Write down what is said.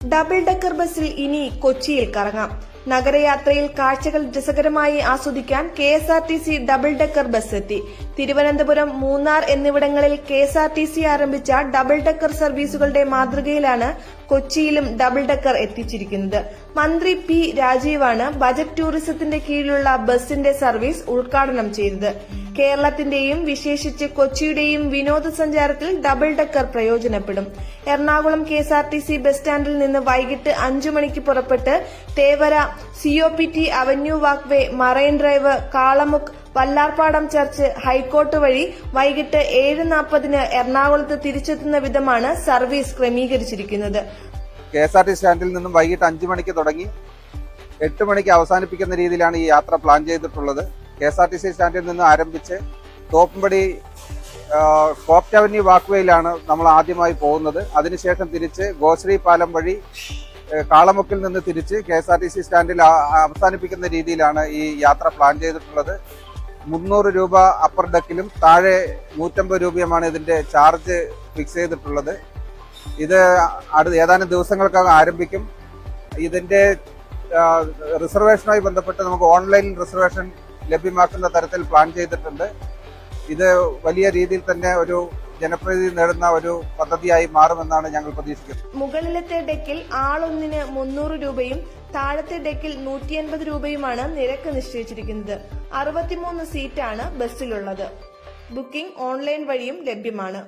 Double decker ബസ്സിൽ ഇനി കൊച്ചിയിൽ കറങ്ങാം. നഗരയാത്രയിൽ കാഴ്ചകൾ രസകരമായി ആസ്വദിക്കാൻ K S R T C double decker bus എത്തി. തിരുവനന്തപുരം മൂന്നാർ എന്നിവിടങ്ങളിൽ K S R T C ആരംഭിച്ച ഡബിൾ ഡെക്കർ സർവീസുകളുടെ മാതൃകയിലാണ് കൊച്ചിയിലും ഡബിൾ ഡെക്കർ എത്തിച്ചിരിക്കുന്നത്. മന്ത്രി പി രാജീവാണ് ബജറ്റ് ടൂറിസത്തിന്റെ കീഴിലുള്ള ബസിന്റെ സർവീസ് ഉദ്ഘാടനം ചെയ്തത്. കേരളത്തിന്റെയും വിശേഷിച്ച് കൊച്ചിയുടെയും വിനോദസഞ്ചാരത്തിൽ ഡബിൾ ഡെക്കർ പ്രയോജനപ്പെടും. Ernakulam K S R T C bus സ്റ്റാൻഡിൽ നിന്ന് വൈകിട്ട് അഞ്ചു മണിക്ക് പുറപ്പെട്ട് Thevara COPT avenue walkway marine drive Kalamukku Vallarpadam church high court വഴി വൈകിട്ട് ഏഴ് നാൽപ്പതിന് എറണാകുളത്ത് തിരിച്ചെത്തുന്ന വിധമാണ് സർവീസ് ക്രമീകരിച്ചിരിക്കുന്നത്. കെ എസ് ആർ ടി സ്റ്റാൻഡിൽ നിന്നും വൈകിട്ട് അഞ്ചു മണിക്ക് തുടങ്ങി എട്ട് മണിക്ക് അവസാനിപ്പിക്കുന്ന രീതിയിലാണ് ഈ യാത്ര പ്ലാൻ ചെയ്തിട്ടുള്ളത്. K S R T C സ്റ്റാൻഡിൽ നിന്ന് ആരംഭിച്ച് തോപ്പുംപടി കോപ്റ്റ് അവന്യൂ വാക്വേയിലാണ് നമ്മൾ ആദ്യമായി പോകുന്നത്. അതിനുശേഷം തിരിച്ച് ഗോശ്രീ പാലം വഴി കാളമുക്കിൽ നിന്ന് തിരിച്ച് K S R T C സ്റ്റാൻഡിൽ അവസാനിപ്പിക്കുന്ന രീതിയിലാണ് ഈ യാത്ര പ്ലാൻ ചെയ്തിട്ടുള്ളത്. മുന്നൂറ് രൂപ അപ്പർ ഡെക്കിലും താഴെ നൂറ്റമ്പത് രൂപയുമാണ് ഇതിന്റെ ചാർജ് ഫിക്സ് ചെയ്തിട്ടുള്ളത്. ഇത് അടുത്ത ഏതാനും ദിവസങ്ങൾക്കകം ആരംഭിക്കും. ഇതിന്റെ റിസർവേഷനുമായി ബന്ധപ്പെട്ട് നമുക്ക് ഓൺലൈൻ റിസർവേഷൻ ലഭ്യമാക്കുന്ന തരത്തിൽ പ്ലാൻ ചെയ്തിട്ടുണ്ട്. ഇത് വലിയ രീതിയിൽ തന്നെ ഒരു ജനപ്രീതി നേടുന്ന ഒരു പദ്ധതിയായി മാറുമെന്നാണ് ഞങ്ങൾ പ്രതീക്ഷിക്കുന്നത്. മുകളിലത്തെ ഡെക്കിൽ ആളൊന്നിന് മുന്നൂറ് രൂപയും താഴത്തെ ഡെക്കിൽ നൂറ്റി അൻപത് രൂപയുമാണ് നിരക്ക് നിശ്ചയിച്ചിരിക്കുന്നത്. അറുപത്തിമൂന്ന് സീറ്റാണ് ബസ്സിലുള്ളത്. ബുക്കിംഗ് ഓൺലൈൻ വഴിയും ലഭ്യമാണ്.